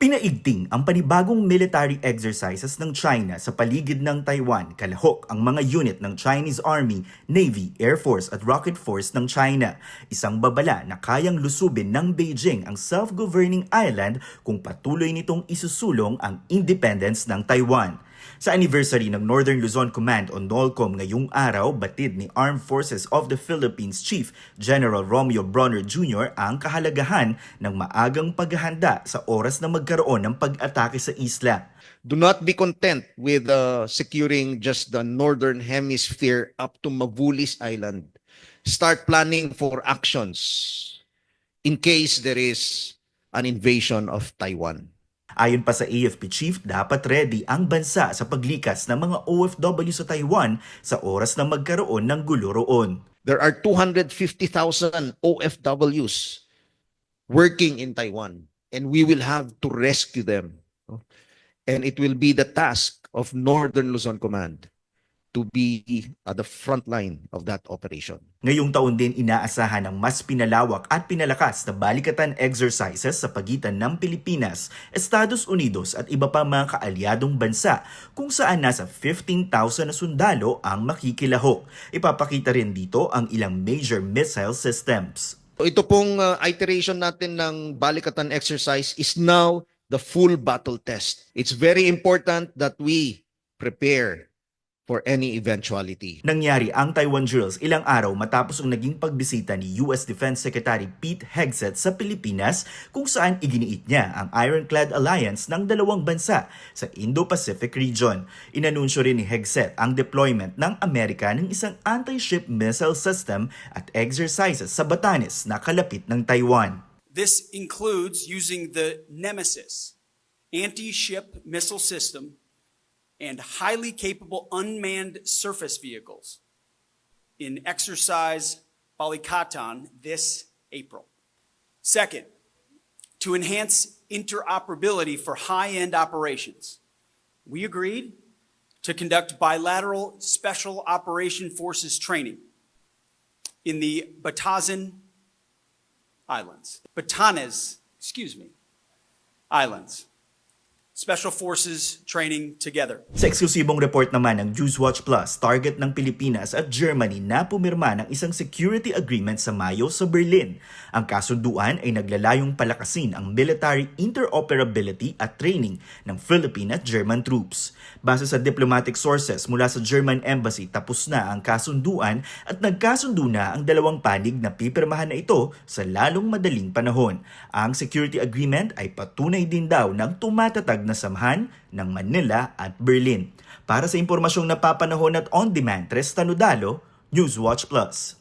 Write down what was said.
Pinaigting ang panibagong military exercises ng China sa paligid ng Taiwan kalahok ang mga unit ng Chinese Army, Navy, Air Force at Rocket Force ng China. Isang babala na kayang lusubin ng Beijing ang self-governing island kung patuloy nitong isusulong ang independence ng Taiwan. Sa anniversary ng Northern Luzon Command o NOLCOM ngayong araw, batid ni Armed Forces of the Philippines Chief General Romeo Bronner Jr. ang kahalagahan ng maagang paghahanda sa oras na magkaroon ng pag-atake sa isla. Do not be content with uh, securing just the northern hemisphere up to Mavulis Island. Start planning for actions in case there is an invasion of Taiwan. Ayon pa sa AFP Chief, dapat ready ang bansa sa paglikas ng mga OFW sa Taiwan sa oras na magkaroon ng gulo roon. There are 250,000 OFWs working in Taiwan, and we will have to rescue them. And it will be the task of Northern Luzon Command to be at the front line of that operation. Ngayong taon din inaasahan ang mas pinalawak at pinalakas na balikatan exercises sa pagitan ng Pilipinas, Estados Unidos at iba pa mga kaalyadong bansa kung saan nasa 15,000 na sundalo ang makikilahok. Ipapakita rin dito ang ilang major missile systems. Ito pong uh, iteration natin ng balikatan exercise is now the full battle test. It's very important that we prepare for any eventuality. Nangyari ang Taiwan drills ilang araw matapos ang naging pagbisita ni US Defense Secretary Pete Hegseth sa Pilipinas kung saan iginiit niya ang Ironclad Alliance ng dalawang bansa sa Indo-Pacific region. Inanunsyo rin ni Hegseth ang deployment ng Amerika ng isang anti-ship missile system at exercises sa Batanes na kalapit ng Taiwan. This includes using the Nemesis anti-ship missile system and highly capable unmanned surface vehicles in exercise Balikatan this April. Second, to enhance interoperability for high-end operations, we agreed to conduct bilateral special operation forces training in the Batazan Islands. Batanes, excuse me, Islands. Special Forces training together. Sa eksklusibong report naman ng Newswatch Plus, target ng Pilipinas at Germany na pumirma ng isang security agreement sa Mayo sa Berlin. Ang kasunduan ay naglalayong palakasin ang military interoperability at training ng Philippine at German troops. Base sa diplomatic sources mula sa German Embassy, tapos na ang kasunduan at nagkasundo na ang dalawang panig na pipirmahan na ito sa lalong madaling panahon. Ang security agreement ay patunay din daw ng tumatatag na samahan ng Manila at Berlin. Para sa impormasyong napapanahon at on-demand, Tres Tanudalo, Newswatch Plus.